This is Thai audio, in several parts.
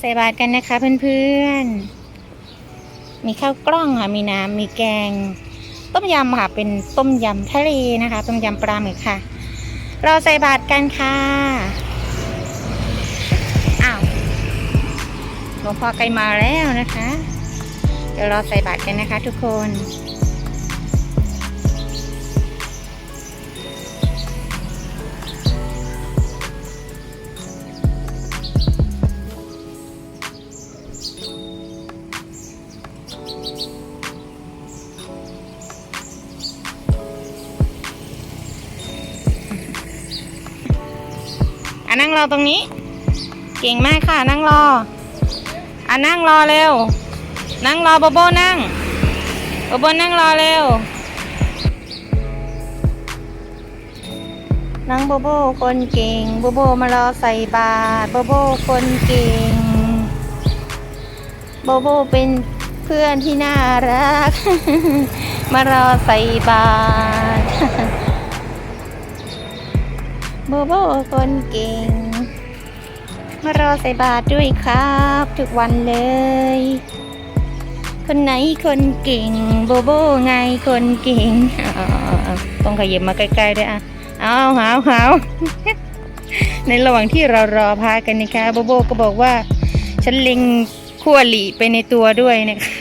ใส่บาตรกันนะคะเพื่อนๆ มีข้าวกล้องค่ะ มีน้ำ มีแกง ต้มยำค่ะ เป็นต้มยำทะเลนะคะ ต้มยำปลาหมึกค่ะ เราใส่บาตรกันค่ะ อ้าวหลวงพ่อใกล้มาแล้วนะคะ เดี๋ยวเราใส่บาตรกันนะคะทุกคน นั่งรอตรงนี้ เก่งมากค่ะ นั่งรออะนั่งรอเร็ว นั่งรอโบโบนั่งโบโบนั่งรอเร็ว นั่งโบโบคนเก่งโบโบมารอใส่บาตรโบโบคนเก่งโบโบเป็นเพื่อนที่น่ารัก มารอใส่บาตร โบโบคนเก่ง มารอใส่บาตรด้วยครับ ทุกวันเลย คนไหนคนเก่ง โบโบไงคนเก่งต้องขยับมาใกล้ๆด้วยอะเอาหาวหาวในระหว่างที่เรารอพากันนะคะโบโบก็บอกว่า ฉันเล็งขั้วหลีไปในตัวด้วยนะคะ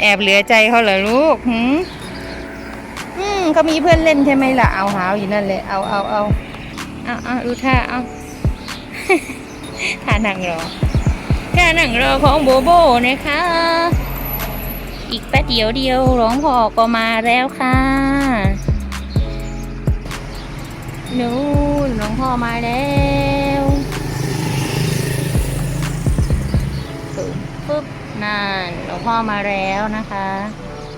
แอบเหลือใจเขาเหรอลูกหื เขามีเพื่อนเล่นใช่ไหมล่ะ เอาหาวอยู่นั่นเลย เอาเอาเอาเอาเอาดูท่าเอาท่านั่งรอท่านั่งรอของโบโบนะคะ อีกแป๊บเดียวเดียวหลวงพ่อก็มาแล้วค่ะนู่นหลวงพ่อมาแล้วปึ๊บปึ๊บนั่นหลวงพ่อมาแล้วนะคะ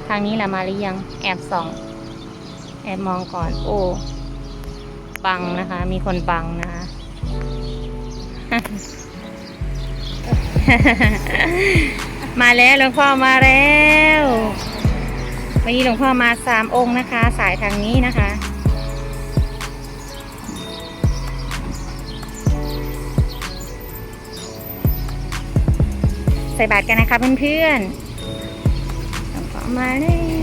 ทางนี้แหละมาหรือยัง แอบส่อง แอบมองก่อน โอ้บังนะคะ มีคนบังนะคะมาแล้วหลวงพ่อมาแล้ววันนี้หลวงพ่อมาสามองค์นะคะ สายทางนี้นะคะ ใส่บาตรกันนะคะเพื่อนๆหลวงพ่อมาแล้ว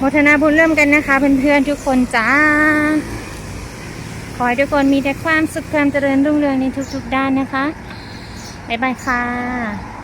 โมทนาบุญเริ่มกันนะคะ เพื่อนๆทุกคนจ้า ขอให้ทุกคนมีแต่ความสุขความเจริญรุ่งเรืองในทุกๆด้านนะคะ บ๊ายบายค่ะ